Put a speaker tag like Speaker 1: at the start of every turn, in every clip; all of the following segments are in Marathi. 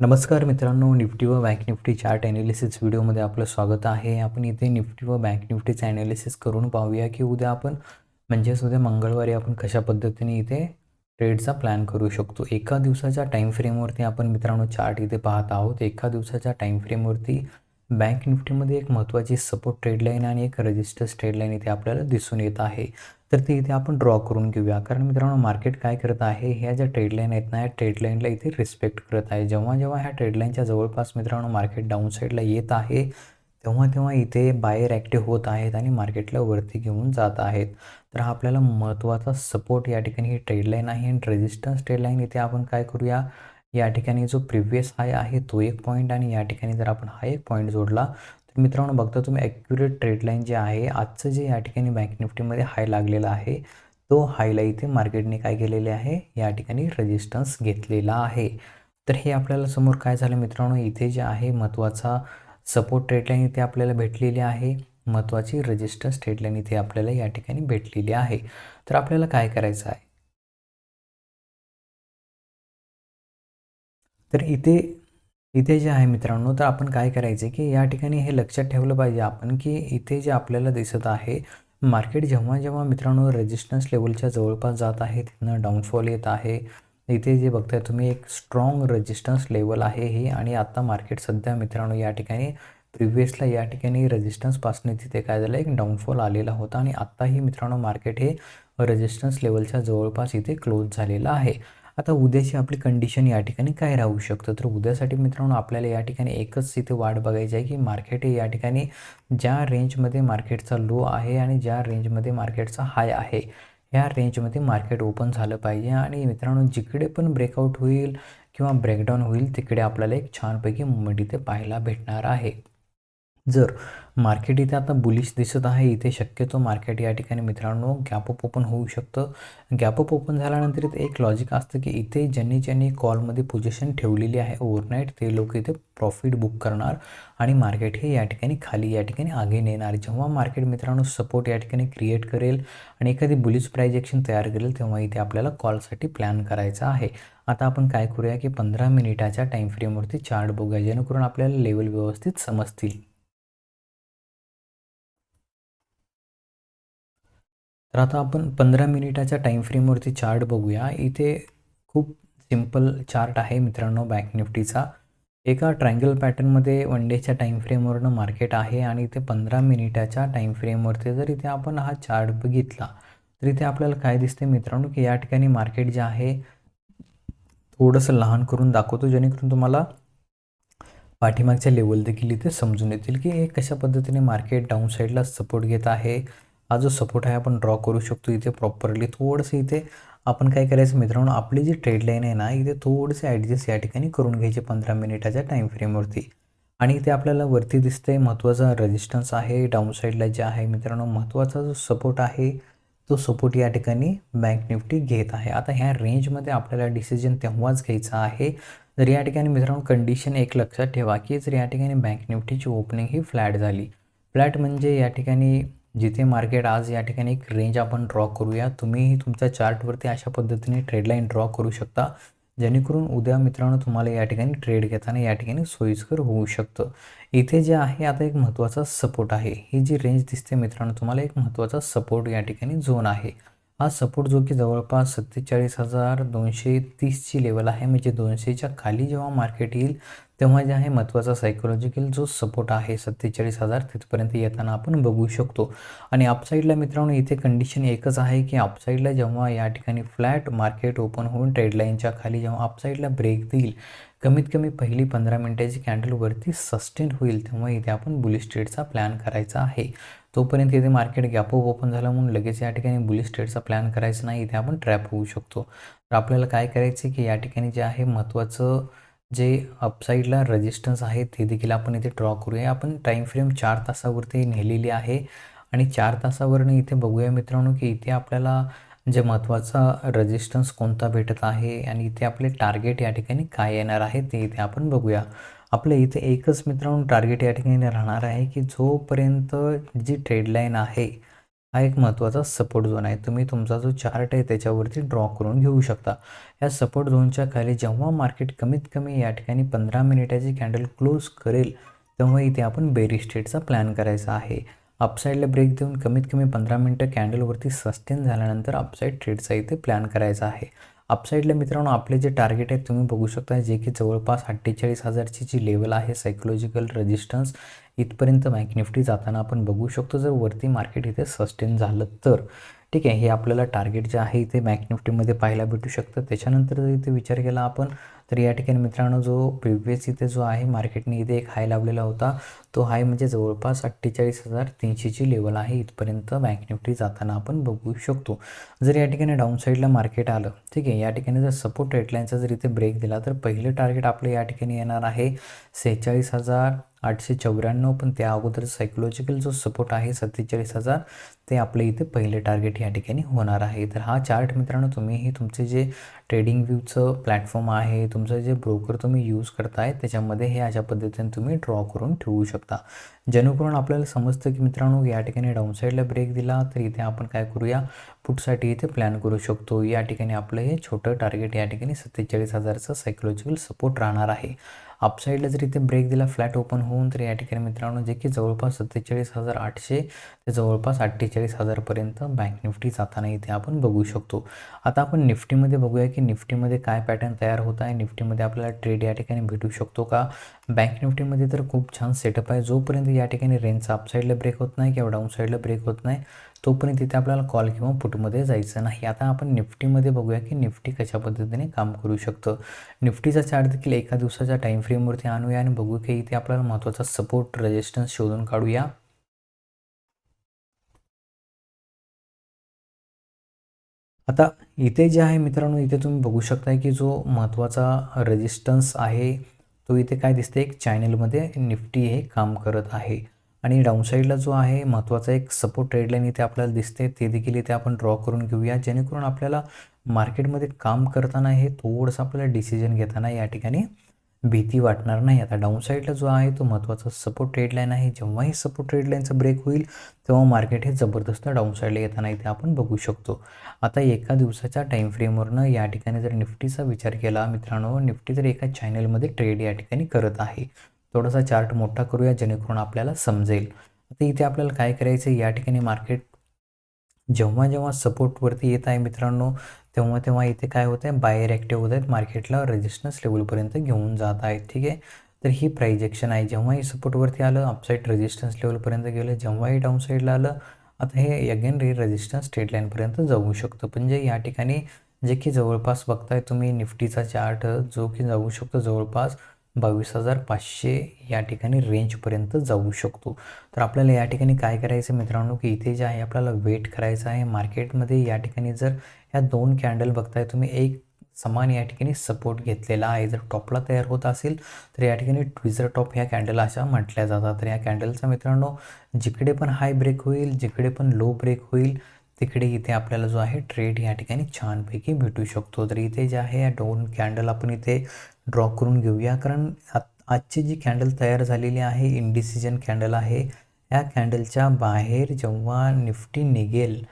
Speaker 1: नमस्कार मित्रांनो निफ्टी व बँक निफ्टी चार्ट ॲनालिसिस व्हिडिओमध्ये आपलं स्वागत आहे. आपण इथे निफ्टी व बँक निफ्टीचं ॲनालिसिस करून पाहूया की उद्या आपण म्हणजेच उद्या मंगळवारी आपण कशा पद्धतीने इथे ट्रेडचा प्लॅन करू शकतो. एका दिवसाच्या टाईम फ्रेमवरती आपण मित्रांनो चार्ट इथे पाहत आहोत. एका दिवसाच्या टाईम फ्रेमवरती बँक निफ्टीमध्ये एक महत्त्वाची सपोर्ट ट्रेड लाईन आणि एक रजिस्टर्स ट्रेड लाईन इथे आपल्याला दिसून येत आहे. तर ते इथे आपण ड्रॉ करून घेऊया. कारण मित्रांनो मार्केट काय करत आहे ह्या ज्या ट्रेडलाईन आहेत ना या ट्रेड लाईनला इथे रिस्पेक्ट करत आहे. जेव्हा जेव्हा ह्या ट्रेडलाईनच्या जवळपास मित्रांनो मार्केट डाऊन साईडला येत आहे तेव्हा तेव्हा इथे बायर ॲक्टिव्ह होत आहेत आणि मार्केटला वरती घेऊन जात आहेत. तर हा आपल्याला महत्त्वाचा सपोर्ट या ठिकाणी ही ट्रेडलाईन आहे आणि रेजिस्टन्स ट्रेड लाईन इथे आपण काय करूया या ठिकाणी जो प्रिव्हियस हाय आहे तो एक पॉईंट आणि या ठिकाणी जर आपण हा एक पॉईंट जोडला तर मित्रांनो बघता तुम्ही ॲक्युरेट ट्रेड लाईन जे आहे आजचं जे या ठिकाणी बँक निफ्टीमध्ये हाय लागलेला आहे तो हायला इथे मार्केटने काय केलेले आहे? या ठिकाणी रजिस्टन्स घेतलेला आहे. तर हे आपल्याला समोर काय झालं मित्रांनो? इथे जे आहे महत्त्वाचा सपोर्ट ट्रेडलाईन इथे आपल्याला भेटलेली आहे. महत्त्वाची रजिस्टन्स ट्रेड लाईन इथे आपल्याला या ठिकाणी भेटलेली आहे. तर आपल्याला काय करायचं आहे? तर इथे इथे जे आहे मित्रांनो तर आपण काय करायचं की या ठिकाणी हे लक्षात ठेवलं पाहिजे आपण की इथे जे आपल्याला दिसत आहे मार्केट जेव्हा जेव्हा मित्रांनो रेजिस्टन्स लेवलच्या जवळपास जात आहे तिथनं डाऊनफॉल येत आहे. इथे जे बघताय तुम्ही एक स्ट्रॉंग रेजिस्टन्स लेवल आहे हे आणि आता मार्केट सध्या मित्रांनो या ठिकाणी प्रिव्हियसला या ठिकाणी रेजिस्टन्सपासून तिथे काय झालं एक डाऊनफॉल आलेला होता आणि आत्ताही मित्रांनो मार्केट हे रेजिस्टन्स लेवलच्या जवळपास इथे क्लोज झालेलं आहे. आता उद्याची आपली कंडिशन या ठिकाणी काय राहू शकतं? तर उद्यासाठी मित्रांनो आपल्याला या ठिकाणी एकच इथे वाट बघायची आहे की मार्केट या ठिकाणी ज्या रेंजमध्ये मार्केटचा लो आहे आणि ज्या रेंजमध्ये मार्केटचा हाय आहे ह्या रेंजमध्ये मार्केट ओपन झालं पाहिजे. आणि मित्रांनो जिकडे पण ब्रेकआउट होईल किंवा ब्रेकडाऊन होईल तिकडे आपल्याला एक छानपैकी मुवमेंट इथे पाहायला भेटणार आहे. जर मार्केट इथे आता बुलिश दिसत आहे इथे शक्यतो मार्केट या ठिकाणी मित्रांनो गॅपअप ओपन होऊ शकतं. गॅपअप ओपन झाल्यानंतर इथे एक लॉजिक असतं की इथे ज्यांनी ज्यांनी कॉलमध्ये पोझिशन ठेवलेली आहे ओव्हरनाईट ते लोक इथे प्रॉफिट बुक करणार आणि मार्केट हे या ठिकाणी खाली या ठिकाणी आगे नेणार. जेव्हा मार्केट मित्रांनो सपोर्ट या ठिकाणी क्रिएट करेल आणि एखादी बुलिश प्रायजेक्शन तयार करेल तेव्हा इथे आपल्याला कॉलसाठी प्लॅन करायचा आहे. आता आपण काय करूया की पंधरा मिनिटाच्या टाईम फ्रेमवरती चार्ट बघूया जेणेकरून आपल्याला लेवल व्यवस्थित समजतील. तर आता आपण पंधरा मिनिटाच्या टाईम फ्रेमवरती चार्ट बघूया. इथे खूप सिंपल चार्ट आहे मित्रांनो बँक निफ्टीचा एका ट्रायंगल पॅटर्नमध्ये वन डेच्या टाईम फ्रेमवरनं मार्केट आहे आणि इथे पंधरा मिनिटाच्या टाईम फ्रेमवरती जर इथे आपण हा चार्ट बघितला तर इथे आपल्याला काय दिसते मित्रांनो की या ठिकाणी मार्केट जे आहे थोडंसं लहान करून दाखवतो जेणेकरून तुम्हाला पाठीमागच्या लेवल देखील इथे समजून येतील की हे कशा पद्धतीने मार्केट डाऊन साईडला सपोर्ट घेत आहे. हा जो सपोर्ट आहे आपण ड्रॉ करू शकतो इथे प्रॉपरली थोडंसं इथे आपण काय करायचं मित्रांनो आपली जी ट्रेड लाईन आहे ना इथे थोडेसे ॲडजस्ट या ठिकाणी करून घ्यायचे पंधरा मिनिटाच्या टाईम फ्रेमवरती आणि इथे आपल्याला वरती दिसते महत्त्वाचा रेजिस्टन्स आहे डाऊन साईडला जे आहे मित्रांनो महत्त्वाचा जो सपोर्ट आहे तो सपोर्ट या ठिकाणी बँक निफ्टी घेत आहे. आता ह्या रेंजमध्ये आपल्याला डिसिजन तेव्हाच घ्यायचा आहे. जर या ठिकाणी मित्रांनो कंडिशन एक लक्षात ठेवा की जर या ठिकाणी बँक निफ्टीची ओपनिंग ही फ्लॅट झाली. फ्लॅट म्हणजे या ठिकाणी जिथे मार्केट आज या ठिकाणी एक रेंज आपण ड्रॉ करूया तुम्ही तुमच्या चार्टवरती अशा पद्धतीने ट्रेडलाईन ड्रॉ करू शकता जेणेकरून उद्या मित्रांनो तुम्हाला या ठिकाणी ट्रेड घेताना या ठिकाणी सोयीस्कर होऊ शकतं. इथे जे आहे आता एक महत्त्वाचा सपोर्ट आहे. ही जी रेंज दिसते मित्रांनो तुम्हाला एक महत्त्वाचा सपोर्ट या ठिकाणी झोन आहे. हा सपोर्ट जो की जवळपास सत्तेचाळीस हजार दोनशे तीसची लेवल आहे. म्हणजे दोनशेच्या खाली जेव्हा मार्केट येईल तेव्हा जे आहे महत्त्वाचा सायकोलॉजिकल जो सपोर्ट आहे सत्तेचाळीस हजार तिथपर्यंत येताना आपण बघू शकतो. आणि अपसाईडला मित्रांनो इथे कंडिशन एकच आहे की अपसाईडला जेव्हा या ठिकाणी फ्लॅट मार्केट ओपन होऊन ट्रेडलाईनच्या खाली जेव्हा अपसाईडला ब्रेक देईल कमीत कमी पहिली पंधरा मिनटाची कॅन्डलवरती सस्टेन होईल तेव्हा इथे आपण बुलिश ट्रेडचा प्लॅन करायचा आहे. तोपर्यंत इथे मार्केट गॅप ओपन झालं म्हणून लगेच या ठिकाणी बुलिश ट्रेडचा प्लॅन करायचा नाही इथे आपण ट्रॅप होऊ शकतो. तर आपल्याला काय करायचं की या ठिकाणी जे आहे महत्त्वाचं जे अपसाईडला रजिस्टन्स आहे ते देखील आपण इथे ड्रॉ करूया. आपण टाईम फ्रेम चार तासावरती नेलेली आहे आणि चार तासावरनं इथे बघूया मित्रांनो की इथे आपल्याला जे महत्त्वाचा रजिस्टन्स कोणता भेटत आहे आणि इथे आपले टार्गेट या ठिकाणी काय येणार आहे ते इथे आपण बघूया. आपलं इथे एकच मित्रांनो टार्गेट या ठिकाणी राहणार आहे की जोपर्यंत जी ट्रेडलाईन आहे हा एक महत्त्वाचा सपोर्ट झोन आहे. तुम्ही तुमचा जो चार्ट आहे त्याच्यावरती ड्रॉ करून घेऊ शकता. या सपोर्ट झोनच्या खाली जेव्हा मार्केट कमीत कमी या ठिकाणी पंधरा मिनिटाची कॅन्डल क्लोज करेल तेव्हा इथे आपण बेरी स्टेटचा प्लॅन करायचा आहे. अपसाईडला ब्रेक देऊन कमीत कमी पंधरा मिनटं कॅन्डलवरती सस्टेन झाल्यानंतर अपसाईड ट्रेडचा इथे प्लॅन करायचा आहे. अपसाईडला मित्रांनो आपले जे टार्गेट आहेत तुम्ही बघू शकता जे की जवळपास अठ्ठेचाळीस हजारची जी लेवल आहे सायकोलॉजिकल रेजिस्टन्स इथपर्यंत बँक निफ्टी जाताना आपण बघू शकतो जर वरती मार्केट इथे सस्टेन झालं तर. ठीक आहे हे आपल्याला टार्गेट जे आहे इथे बँक निफ्टीमध्ये पाहायला भेटू शकतं. त्याच्यानंतर जर इथे विचार केला आपण तर या ठिकाणी मित्रांनो जो प्रिव्हियस इथे जो आहे मार्केटने इथे एक हाय लावलेला होता. तो हाय म्हणजे जवळपास अठ्ठेचाळीस हजार तीनशेची लेवल आहे. इथपर्यंत बँक निफ्टी जाताना आपण बघू शकतो. जर या ठिकाणी डाऊन साईडला मार्केट आलं ठीक आहे या ठिकाणी जर सपोर्ट रेटलाईनचा जर इथे ब्रेक दिला तर पहिलं टार्गेट आपलं या ठिकाणी येणार आहे सेहेचाळीस हजार आठशे चौऱ्याण्णव पण त्या अगोदर सायकोलॉजिकल जो सपोर्ट आहे सत्तेचाळीस हजार ते आपले इथे पहिले टार्गेट या ठिकाणी होणार आहे. तर हा चार्ट मित्रांनो तुम्हीही तुमचे जे ट्रेडिंग व्ह्यूचं प्लॅटफॉर्म आहे तुमचं जे ब्रोकर तुम्ही यूज करताय त्याच्यामध्ये हे अशा पद्धतीने तुम्ही ड्रॉ करून ठेवू शकता. जेणेकरून आपल्याला समजतं की मित्रांनो या ठिकाणी डाऊनसाईडला ब्रेक दिला तर इथे आपण काय करूया? पुटसाठी इथे प्लॅन करू शकतो. या ठिकाणी आपलं हे छोटं टार्गेट या ठिकाणी सत्तेचाळीस हजारचं सायकोलॉजिकल सपोर्ट राहणार आहे. अपसाईडला जर इथे ब्रेक दिला फ्लॅट ओपन होऊन तर या ठिकाणी मित्रांनो जे की जवळपास सत्तेचाळीस हजार आठशे ते जवळपास अठ्ठेचाळीस हजारपर्यंत बँक निफ्टी जाताना इथे आपण बघू शकतो. आता आपण निफ्टीमध्ये बघूया की निफ्टीमध्ये काय पॅटर्न तयार होत आहे? निफ्टीमध्ये आपल्याला ट्रेड या ठिकाणी भेटू शकतो का? बँक निफ्टीमध्ये तर खूप छान सेटअप आहे. जोपर्यंत या ठिकाणी रेंजचा अपसाईडला ब्रेक होत नाही किंवा डाऊन साईडला ब्रेक होत नाही तोपर्यंत तिथे आपल्याला कॉल किंवा पुटमध्ये जायचं नाही. आता आपण निफ्टीमध्ये बघूया की निफ्टी कशा पद्धतीने काम करू शकतो. निफ्टीचा चार्ट देखील एका दिवसाच्या टाईम फ्रेमवरती आणूया आणि बघू की इथे आपल्याला महत्त्वाचा सपोर्ट रेजिस्टन्स शोधून काढूया. आता इथे जे आहे मित्रांनो इथे तुम्ही बघू शकता की जो महत्त्वाचा रेजिस्टन्स आहे तो इथे काय दिसते एक चॅनेलमध्ये निफ्टी हे काम करत आहे. आणि डाऊनसाईडला जो आहे महत्त्वाचा एक सपोर्ट ट्रेडलाईन इथे आपल्याला दिसते ते देखील इथे आपण ड्रॉ करून घेऊया. जेणेकरून आपल्याला मार्केटमध्ये काम करताना हे थोडंसं आपल्याला डिसिजन घेताना या ठिकाणी भीती वाटणार नाही. आता डाऊन साईडला जो आहे तो महत्त्वाचा सपोर्ट ट्रेडलाईन आहे. जेव्हाही सपोर्ट ट्रेडलाईनचा ब्रेक होईल तेव्हा मार्केट हे जबरदस्त डाऊन साईडला येताना इथे आपण बघू शकतो. आता एका दिवसाच्या टाईम फ्रेमवरनं या ठिकाणी जर निफ्टीचा विचार केला मित्रांनो निफ्टी जर एका चॅनलमध्ये ट्रेड या ठिकाणी करत आहे थोडासा चार्ट मोठा करूया जेणेकरून आपल्याला समजेल. आता इथे आपल्याला काय करायचं या ठिकाणी मार्केट जेव्हा जेव्हा सपोर्टवरती येत आहे मित्रांनो तेव्हा तेव्हा इथे काय होत आहे बायर ॲक्टिव्ह होत आहेत. मार्केटला रेजिस्टन्स लेवलपर्यंत घेऊन जात आहेत. ठीक आहे? तर ही प्रायजेक्शन आहे. जेव्हाही सपोर्टवरती आलं अपसाईड रेजिस्टन्स लेवलपर्यंत गेलं. जेव्हाही डाऊनसाईडला आलं आता हे अगेन रे रेजिस्टन्स स्टेट लाईनपर्यंत जाऊ शकतं. म्हणजे या ठिकाणी जे की जवळपास बघताय तुम्ही निफ्टीचा चार्ट जो की जाऊ शकतो जवळपास बावीस हजार पाचशे या ठिकाणी रेंजपर्यंत जाऊ शकतो. तर आपल्याला या ठिकाणी काय करायचं मित्रांनो? की इथे जे आहे आपल्याला वेट करायचं आहे. मार्केटमध्ये या ठिकाणी जर ह्या दोन कॅन्डल बघताय तुम्ही एक समान या ठिकाणी सपोर्ट घेतलेला आहे. जर टॉपला तयार होत असेल तर या ठिकाणी ट्विझर टॉप ह्या कॅन्डल अशा म्हटल्या जातात. तर या कॅन्डलचा मित्रांनो जिकडे पण हाय ब्रेक होईल जिकडे पण लो ब्रेक होईल तिकडे इथे आपल्याला जो आहे ट्रेड या ठिकाणी छानपैकी भेटू शकतो. तर इथे जे आहे या दोन कॅन्डल आपण इथे ड्रॉ करून घेऊया. कारण आजची जी कॅन्डल तयार झालेली आहे इंडिसिजन कॅन्डल आहे या कॅन्डलच्या बाहेर जेव्हा निफ्टी निघेल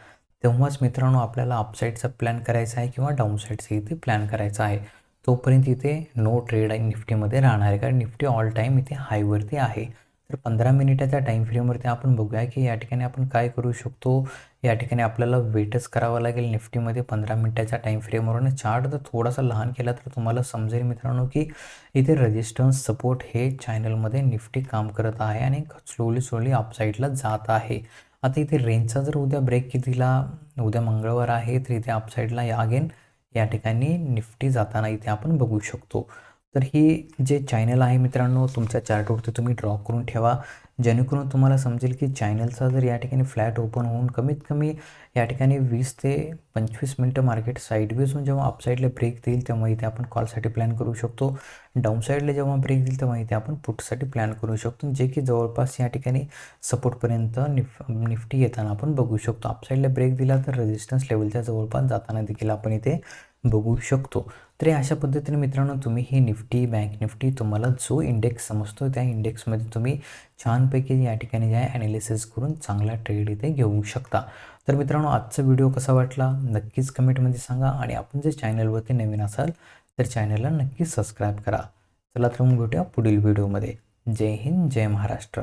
Speaker 1: तेव्हाच मित्रांनो आपल्याला अपसाईडचा प्लॅन करायचा आहे किंवा डाऊनसाईडचा इथे प्लॅन करायचा आहे. तोपर्यंत इथे नो ट्रेड निफ्टीमध्ये राहणार आहे कारण निफ्टी ऑल टाईम इथे हायवरती आहे. तर पंधरा मिनिटाच्या टाईम फ्रेमवरती आपण बघूया की या ठिकाणी आपण काय करू शकतो. या ठिकाणी आपल्याला वेटच करावं लागेल निफ्टीमध्ये पंधरा मिनिटाच्या टाईम फ्रेमवरून चार्ट जर थोडासा लहान केला तर तुम्हाला समजेल मित्रांनो की इथे रजिस्टन्स सपोर्ट हे चॅनलमध्ये निफ्टी काम करत आहे आणि स्लोली स्लोली अपसाईडला जात आहे. आता इथे रेंजचा जर उद्या ब्रेक कितीला उद्या मंगळवार आहे तर इथे अपसाईडला या अगेन या ठिकाणी निफ्टी जाताना इथे आपण बघू शकतो. तर ही जे चॅनल आहे मित्रांनो तुमच्या चार्टवरती तुम्ही ड्रॉ करून ठेवा. जेणेकरून तुम्हाला समजेल की चॅनलचा जर या ठिकाणी फ्लॅट ओपन होऊन कमीत कमी या ठिकाणी वीस ते पंचवीस मिनटं मार्केट साईडवेजून जेव्हा अपसाईडला ब्रेक देईल तेव्हा इथे आपण कॉलसाठी प्लॅन करू शकतो. डाऊनसाईडला जेव्हा ब्रेक देईल तेव्हा इथे आपण पुटसाठी प्लॅन करू शकतो जे की जवळपास या ठिकाणी सपोर्टपर्यंत निफ निफ्टी येताना आपण बघू शकतो. अपसाईडला ब्रेक दिला तर रेजिस्टन्स लेवलच्या जवळपास जाताना देखील आपण इथे बघू शकतो. तर अशा पद्धतीने मित्रांनो तुम्ही ही निफ्टी बँक निफ्टी तुम्हाला जो इंडेक्स समजतो त्या इंडेक्समध्ये तुम्ही छानपैकी या ठिकाणी जे आहे ॲनालिसिस करून चांगला ट्रेड इथे घेऊ शकता. तर मित्रांनो आजचा व्हिडिओ कसा वाटला? नक्कीच कमेंटमध्ये सांगा आणि आपण जर चॅनलवरती नवीन असाल तर चॅनलला नक्कीच सबस्क्राईब करा. चला तर मग भेटूया पुढील व्हिडिओमध्ये जय हिंद जय महाराष्ट्र.